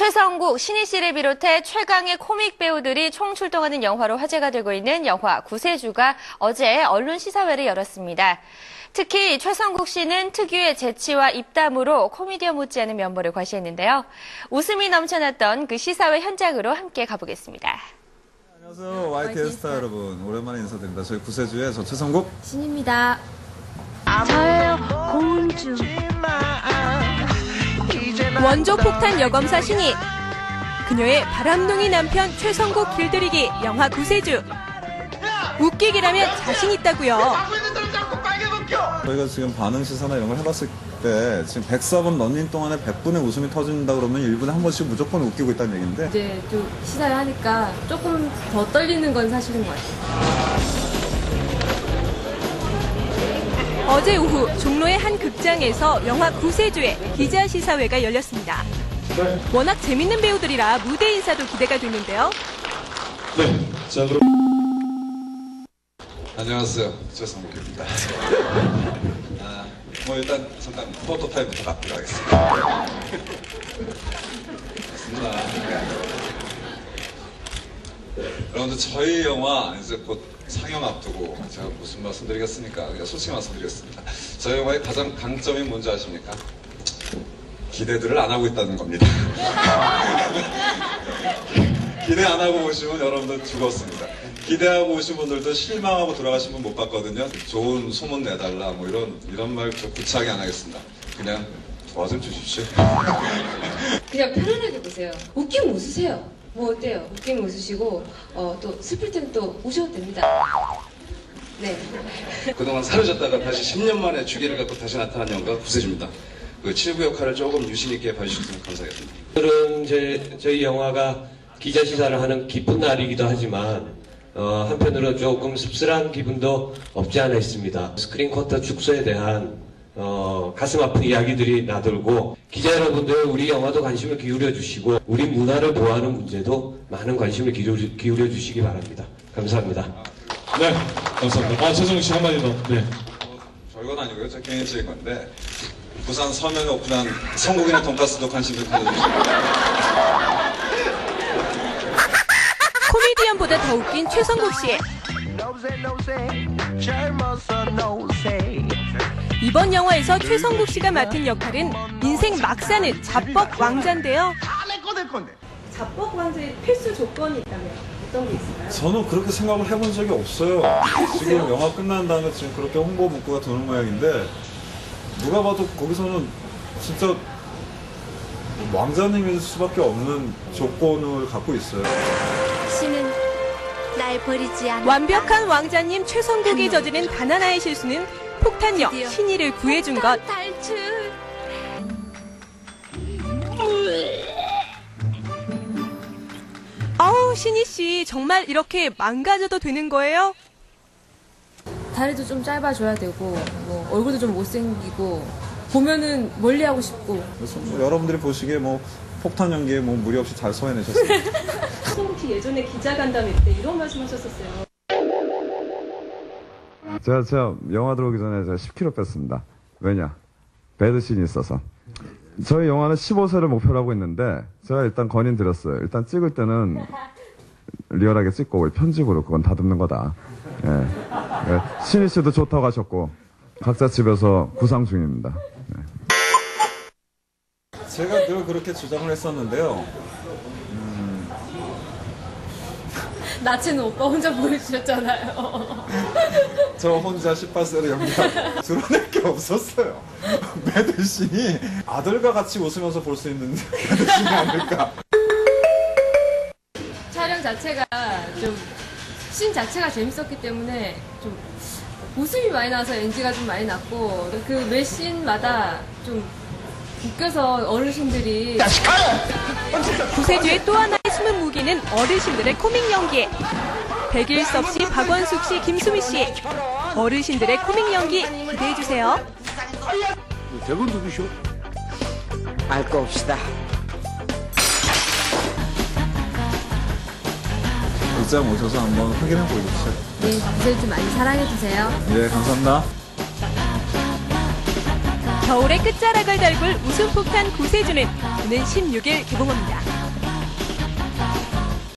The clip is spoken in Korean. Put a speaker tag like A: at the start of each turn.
A: 최성국, 신희 씨를 비롯해 최강의 코믹 배우들이 총출동하는 영화로 화제가 되고 있는 영화 구세주가 어제 언론 시사회를 열었습니다. 특히 최성국 씨는 특유의 재치와 입담으로 코미디언 못지않은 면모를 과시했는데요. 웃음이 넘쳐났던 그 시사회 현장으로 함께 가보겠습니다.
B: 안녕하세요. YTN 스타 여러분. 오랜만에 인사드립니다. 저희 구세주의 저 최성국.
C: 신입니다.
D: 저예요 공주
E: 원조 폭탄 여검사 신이 그녀의 바람둥이 남편 최성국 길들이기 영화 구세주 웃기기라면 자신 있다고요.
B: 저희가 지금 반응 시사나 이런 걸 해봤을 때 지금 104번 런닝 동안에 100분의 웃음이 터진다 그러면 1분에 한 번씩 무조건 웃기고 있다는 얘기인데
C: 이제 좀 시사를 하니까 조금 더 떨리는 건 사실인 것 같아요.
E: 어제 오후 종로의 한 극장에서 영화 구세주의 기자 시사회가 열렸습니다. 워낙 재밌는 배우들이라 무대 인사도 기대가 되는데요.
F: 네, 자 그럼 안녕하세요, 최성국입니다. 아, 뭐 일단 잠깐 포토 타임부터. 좋습니다. 네. 여러분들 저희 영화 이제 곧 상영 앞두고 제가 무슨 말씀드리겠습니까? 솔직히 말씀드리겠습니다. 저희 영화의 가장 강점이 뭔지 아십니까? 기대들을 안 하고 있다는 겁니다. 기대 안 하고 오시면 여러분들 죽었습니다. 기대하고 오신 분들도 실망하고 돌아가신 분 못 봤거든요. 좋은 소문 내달라 뭐 이런 이런 말저 구차하게 안 하겠습니다. 그냥 도와 좀 주십시오.
C: 그냥 편안하게 보세요. 웃기면 웃으세요. 뭐 어때요? 웃기면 웃으시고 어, 또 슬플 때는 또 우셔도 됩니다. 네.
G: 그동안 사라졌다가 다시 10년 만에 주기를 갖고 다시 나타난 영화가 구세주입니다. 그 칠부 역할을 조금 유심 있게 봐주셨으면 감사하겠습니다.
H: 오늘은 제, 저희 영화가 기자 시사를 하는 기쁜 날이기도 하지만 어, 한편으로 조금 씁쓸한 기분도 없지 않아 있습니다. 스크린 쿼터 축소에 대한 어, 가슴 아픈 이야기들이 나돌고 기자 여러분들 우리 영화도 관심을 기울여 주시고 우리 문화를 보호하는 문제도 많은 관심을 기울여, 기울여 주시기 바랍니다. 감사합니다.
F: 네, 감사합니다. 아 최성국 씨 한마디 더. 네.
B: 별건 아니고요. 저 개인적인 건데 부산 서면에 오픈한 성국이네 돈가스도 관심을 가져주시고
E: 코미디언보다 더 웃긴 최성국 씨. 이번 영화에서 최성국 씨가 맡은 역할은 인생 막 사는 잡법 왕자인데요. 잡법 왕자의 필수 조건이 있다면 어떤 게 있을까요?
B: 저는 그렇게 생각을 해본 적이 없어요. 지금 영화 끝난 다음에 지금 그렇게 홍보 문구가 도는 모양인데 누가 봐도 거기서는 진짜 왕자님일 수밖에 없는 조건을 갖고 있어요.
D: 신은 날 버리지 않아
E: 완벽한 왕자님 최성국이 저지른 단 하나의 실수는 폭탄력 신이를 구해준 것.
D: 탈출
E: 아우 신이 씨 정말 이렇게 망가져도 되는 거예요?
C: 다리도 좀 짧아져야 되고 뭐 얼굴도 좀 못생기고 보면은 멀리하고 싶고
B: 그래서 뭐 여러분들이 보시기에 뭐 폭탄 연기에 뭐 무리 없이 잘 소화해내셨어요.
E: 최성국 씨 예전에 기자 간담회 때 이런 말씀하셨었어요.
B: 제가, 제가 영화 들어오기 전에 제가 10kg 뺐습니다. 왜냐? 배드씬이 있어서. 저희 영화는 15세를 목표로 하고 있는데, 제가 일단 건의 드렸어요. 일단 찍을 때는 리얼하게 찍고, 편집으로 그건 다듬는 거다. 예. 예. 신희 씨도 좋다고 하셨고, 각자 집에서 구상 중입니다. 예. 제가 늘 그렇게 주장을 했었는데요.
C: 나체는 오빠 혼자 보여주셨잖아요.
B: 저 혼자 18세로 연기하고 드러낼 게 없었어요. 매드신이 아들과 같이 웃으면서 볼 수 있는 매드신이 아닐까.
C: 촬영 자체가 좀씬 자체가 재밌었기 때문에 좀 웃음이 많이 나서 NG가 좀 많이 났고 그 매 씬마다 좀 웃겨서 어르신들이
E: 구세주의 또 하나의 숨은 무기는 어르신들의 코믹 연기. 백일섭 씨, 박원숙 씨, 김수미 씨. 어르신들의 코믹 연기 기대해 주세요.
I: 저건 누구시오? 알거 없시다.
B: 극장 오셔서 한번 확인해 보십시오.
C: 네, 구세주 많이 사랑해 주세요.
B: 예, 감사합니다.
E: 겨울의 끝자락을 달굴 웃음 폭탄 구세주는 오는 16일 개봉합니다.